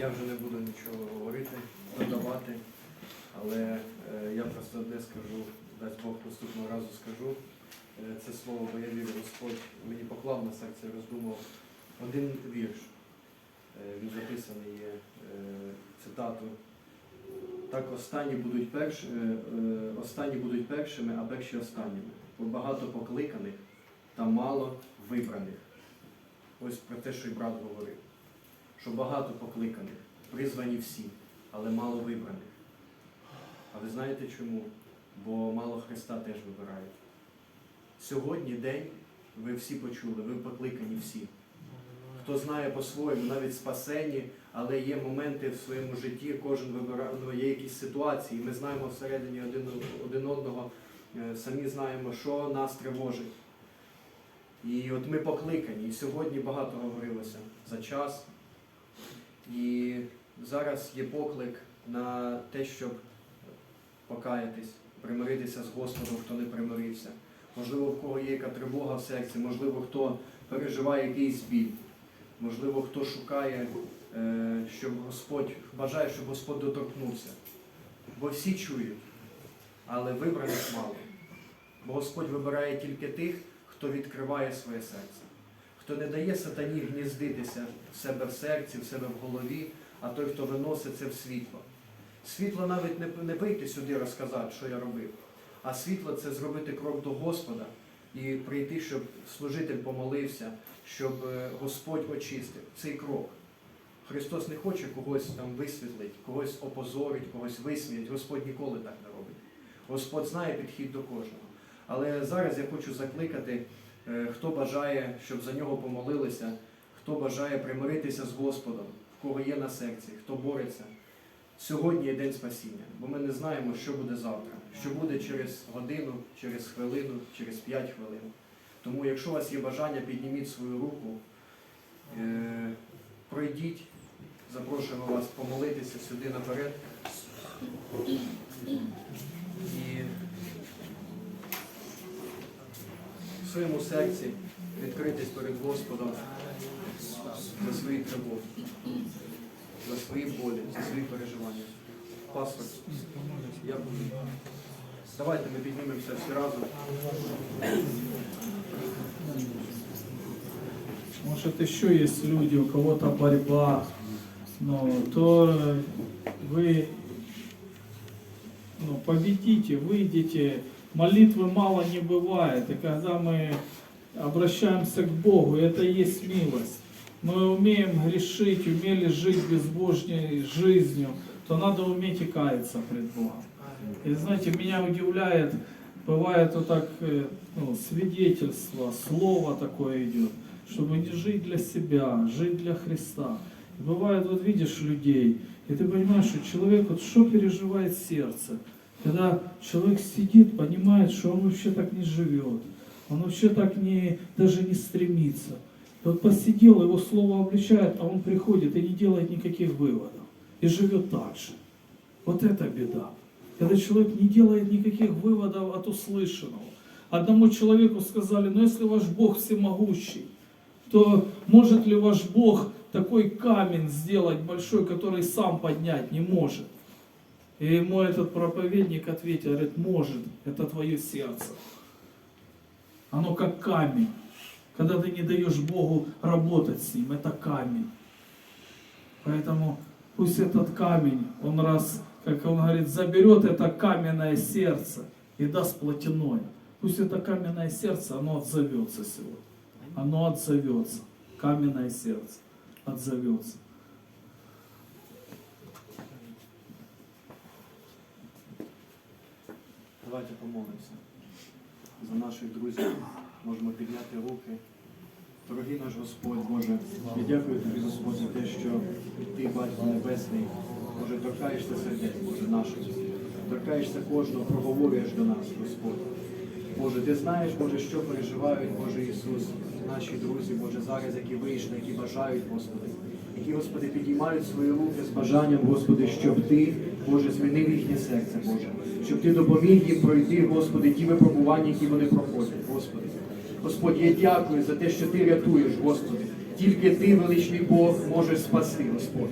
Я вже не буду нічого говорити, додавати, але е, я просто одне скажу, дасть Бог наступного разу скажу. Е, Це слово, бо я вірю, Господь мені поклав на серце, роздумав один вірш. Е, Він записаний є цитату. Так останні будуть перш, останні будуть першими, а перші останніми. Бо багато покликаних та мало вибраних. Ось про те, що і брат говорив. Що багато покликаних, призвані всі, але мало вибраних. А ви знаєте чому? Бо мало Христа теж вибирають. Сьогодні день, ви всі почули, ви покликані всі. Хто знає по-своєму, навіть спасені, але є моменти в своєму житті, кожен вибирає, ну, є якісь ситуації. Ми знаємо всередині один, один одного, е, самі знаємо, що нас тривожить. І от ми покликані, і сьогодні багато говорилося за час. І зараз є поклик на те, щоб покаятись, примиритися з Господом, хто не примирився. Можливо, в кого є яка тривога в серці, можливо, хто переживає якийсь біль, можливо, хто шукає, е, щоб Господь бажає, щоб Господь доторкнувся. Бо всі чують, але вибраних мало. Бо Господь вибирає тільки тих, хто відкриває своє серце, хто не дає сатані гніздитися в себе в серці, в себе в голові, а той, хто виносить це в світло. Світло навіть не, вийти сюди розказати, що я робив, а світло це зробити крок до Господа і прийти, щоб служитель помолився, щоб е, Господь очистив цей крок. Христос не хоче когось там висвітлить, когось опозорить, когось висміять. Господь ніколи так не робить. Господь знає підхід до кожного. Але зараз я хочу закликати, хто бажає, щоб за нього помолилися, хто бажає примиритися з Господом, в кого є на серці, хто бореться. Сьогодні є день спасіння, бо ми не знаємо, що буде завтра, що буде через годину, через хвилину, через п'ять хвилин. Тому, якщо у вас є бажання, підніміть свою руку, е, пройдіть, запрошуємо вас помолитися сюди наперед. І в своєму серці відкритись перед Господом за свої тривоги, за свої болі, за свої переживання. Пастор, я буду. Давайте ми піднімемося всі разом. Может, еще есть люди, у кого-то борьба, но то вы ну, победите, выйдите. Молитвы мало не бывает. И когда мы обращаемся к Богу, это и есть милость. Мы умеем грешить, умели жить безбожной жизнью, то надо уметь и каяться пред Богом. И знаете, меня удивляет, бывает вот так э, ну, свидетельство, слово такое идет, чтобы не жить для себя, жить для Христа. И бывает, вот видишь людей, и ты понимаешь, что человек, вот что переживает сердце, когда человек сидит, понимает, что он вообще так не живет, он вообще так не, даже не стремится. Вот посидел, его слово обличает, а он приходит и не делает никаких выводов. И живет так же. Вот это беда. Когда человек не делает никаких выводов от услышанного. Одному человеку сказали, ну если ваш Бог всемогущий, то может ли ваш Бог такой камень сделать большой, который сам поднять не может? И ему этот проповедник ответил, говорит, может, это твое сердце. Оно как камень. Когда ты не даешь Богу работать с ним, это камень. Поэтому пусть этот камень, он раз, как он говорит, заберет это каменное сердце и даст плотяное. Пусть это каменное сердце, оно отзовется сегодня. Оно отзовется. Каменное сердце отзовется. Давайте помолимося за наших друзів. Можемо підняти руки. Дорогий наш Господь Боже, я дякую тобі, Господь, за те, що ти, Батько Небесний, Боже, торкаєшся сердець, Боже, наших. Торкаєшся кожного, проговорюєш до нас, Господь. Боже, ти знаєш, Боже, що переживають, Боже Ісус, наші друзі, Боже, зараз, які вийшли, які бажають, Господи, які, Господи, підіймають свої руки з бажанням, Господи, щоб Ти, Боже, змінив їхнє серце, Боже, щоб Ти допоміг їм пройти, Господи, ті випробування, які вони проходять, Господи. Господь, я дякую за те, що Ти рятуєш, Господи. Тільки Ти, величний Бог, можеш спасти, Господь.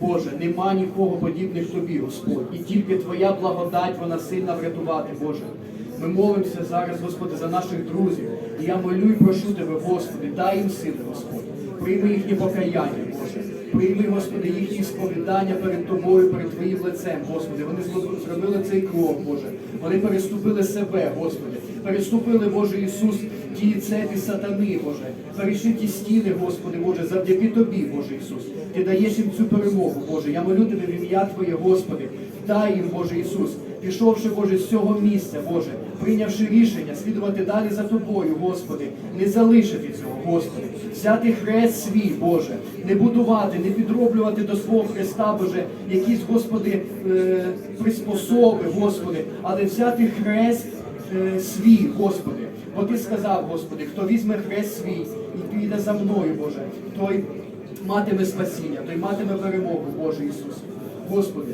Боже, нема нікого подібних тобі, Господь. І тільки Твоя благодать, вона сильна врятувати, Боже. Ми молимося зараз, Господи, за наших друзів. І я молю і прошу Тебе, Господи, дай їм сили, Господь. Прийми їхнє покаяння, Боже. Прийми, Господи, їхні сповідання перед Тобою, перед Твоїм лицем, Господи. Вони зробили цей крок, Боже. Вони переступили себе, Господи. Переступили, Боже Ісус, ті цепі сатани, Боже. Перейшли ті стіни, Господи, Боже, завдяки Тобі, Боже Ісус. Ти даєш їм цю перемогу, Боже. Я молю Тебе в ім'я Твоє, Господи. Дай їм, Боже Ісус, пішовши, Боже, з цього місця, Боже, прийнявши рішення слідувати далі за Тобою, Господи, не залишити цього, Господи, взяти хрест свій, Боже, не будувати, не підроблювати до свого Христа, Боже, якісь, Господи, е, приспособи, Господи, але взяти хрест е, свій, Господи. Бо Ти сказав, Господи, хто візьме хрест свій і піде за мною, Боже, той матиме спасіння, той матиме перемогу, Боже Ісус. Господи,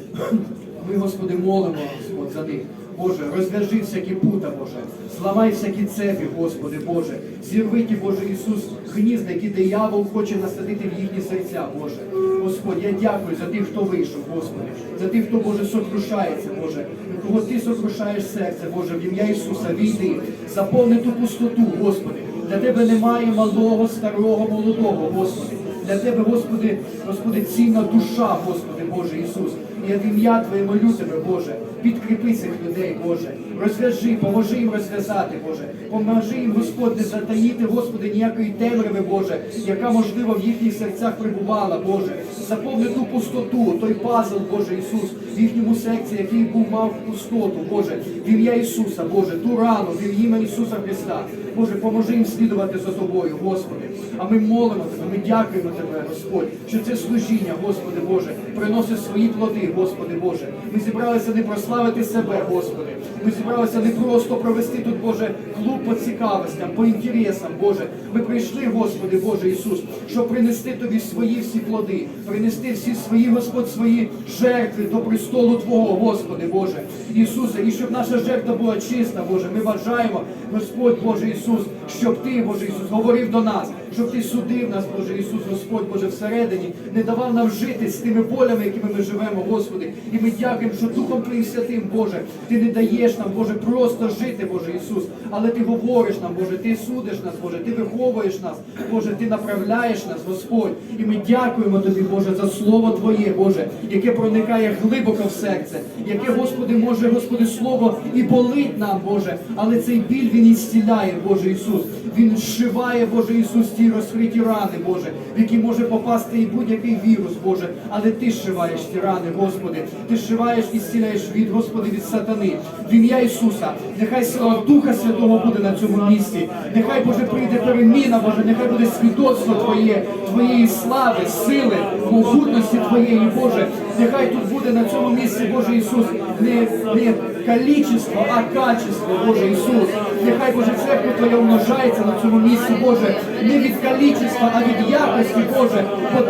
ми, Господи, молимо Господь, за них. Боже, розв'яжи всякі пута, Боже, зламай всякі цепі, Господи, Боже, зірви ті, Боже Ісус, гнізда, які диявол хоче насадити в їхні серця, Боже. Господь, я дякую за тих, хто вийшов, Господи, за тих, хто, Боже, сокрушається, Боже, кого Ти сокрушаєш серце, Боже, в ім'я Ісуса, війди, заповни ту пустоту, Господи. Для Тебе немає малого, старого, молодого, Господи. Для Тебе, Господи, Господи, цінна душа, Господи, Боже Ісус. І я ім'я Твоє молю Тебе, Боже, підкріпи цих людей, Боже. Розв'яжи, поможи їм розв'язати, Боже. Поможи їм, Господь, не затаїти, Господи, ніякої темряви, Боже, яка, можливо, в їхніх серцях прибувала, Боже. Заповни ту пустоту, той пазл, Боже Ісус, в їхньому серці, який був мав пустоту, Боже, в ім'я Ісуса, Боже, ту рану, в ім'я Ісуса Христа. Боже, поможи їм слідувати за Тобою, Господи. А ми молимо Тебе, ми дякуємо Тебе, Господь, що це служіння, Господи Боже, приносить свої плоди, Господи Боже. Ми зібралися не прославити себе, Господи. Ми зібралися не просто провести тут, Боже, клуб по цікавостям, по інтересам, Боже. Ми прийшли, Господи, Боже Ісус, щоб принести Тобі свої всі плоди, принести всі свої, Господь, свої жертви до престолу Твого, Господи, Боже. Ісусе, і щоб наша жертва була чиста, Боже. Ми бажаємо, Господь Боже Ісус, щоб Ти, Боже Ісус, говорив до нас, щоб Ти судив нас, Боже Ісус, Господь Боже, всередині, не давав нам жити з тими болями, якими ми живемо, Господи. І ми дякуємо, що Духом Твоїм Святим, Боже, Ти не даєш нам, Боже, просто жити, Боже Ісус, але Ти говориш нам, Боже, Ти судиш нас, Боже, Ти виховуєш нас, Боже, Ти направляєш нас, Господь. І ми дякуємо Тобі, Боже, за Слово Твоє, Боже, яке проникає глибоко в серце, яке, Господи, може, Господи, Слово і болить нам, Боже, але цей біль Він і Боже Ісус. Він зшиває, Боже Ісус, ті розкриті рани, Боже, в які може попасти і будь-який вірус, Боже, але Ти зшиваєш ті рани, Господи. Ти зшиваєш і зціляєш від, Господи, від сатани. В ім'я Ісуса, нехай сила Духа Святого буде на цьому місці. Нехай, Боже, прийде переміна, Боже, нехай буде свідоцтво Твоє, Твоєї слави, сили, могутності Твоєї, Боже. Нехай тут буде на цьому місці, Боже Ісус, не, не количество, а качество, Боже Ісус. Нехай, Боже, церква Твоя умножається на цьому місці, Боже, не від количества, а від якості, Боже. Бо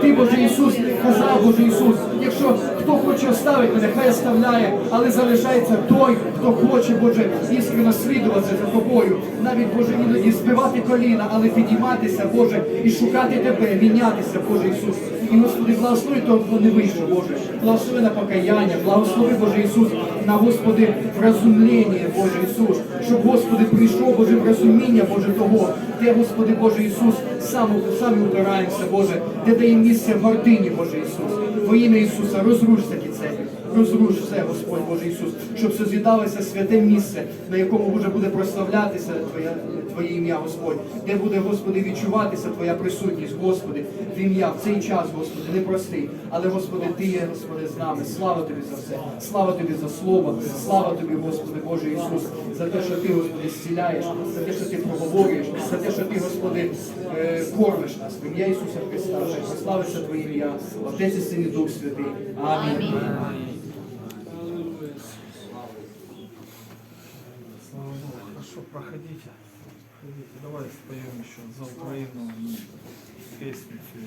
ти, Боже Ісус, казав, Боже Ісус, якщо хто хоче оставити, нехай оставляє, але залишається той, хто хоче, Боже, іскренно слідувати за тобою. Навіть, Боже, іноді збивати коліна, але підійматися, Боже, і шукати Тебе, мінятися, Боже Ісус. І, Господи, благослови того, хто не вийшов, Боже. Благослови на покаяння, благослови, Боже Ісус, на, Господи, вразумлення, Боже Ісус. Щоб, Господи, прийшов, Боже, в розуміння, Боже, того, де, Господи, Боже Ісус, сам, самі упираємося, Боже, де дає місце гордині, Боже Ісус. Во ім'я Ісуса, розрушся такі цепі. Розруш все, Господь Боже Ісус, щоб созідалося святе місце, на якому Боже буде прославлятися Твоє, Твоє ім'я, Господь, де буде, Господи, відчуватися Твоя присутність, Господи, в ім'я в цей час, Господи, непростий. Але, Господи, Ти є, Господи, з нами. Слава Тобі за все. Слава Тобі за слово. Слава Тобі, Господи, Боже Ісус, за те, що Ти, Господи, зціляєш, за те, що Ти проговорюєш, за те, що Ти, Господи, е, кормиш нас. В ім'я Ісуса Христа, Хай прославиться Твоє ім'я, Отець і Син і Дух Святий. Амінь. проходите. Проходите. Давай споем еще за Украину песню всю.